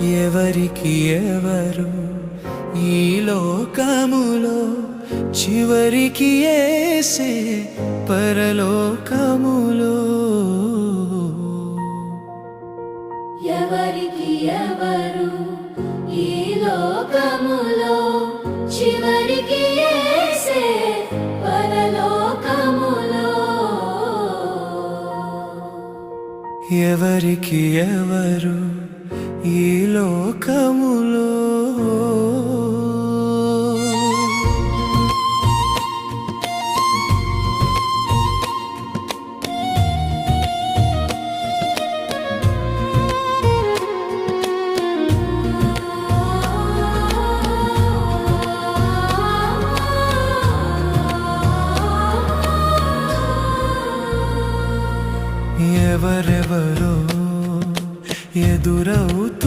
ఎవరికి ఎవరు ఈ లోకములో చివరికి ఏసే పరలోకములో? ఎవరికి ఎవరు ఈ లోకములో చివరికి పరలోకములో? ఎవరికి ఎవరు ఈ లోకములో. ఎవరెవరో ఎదురవుతూ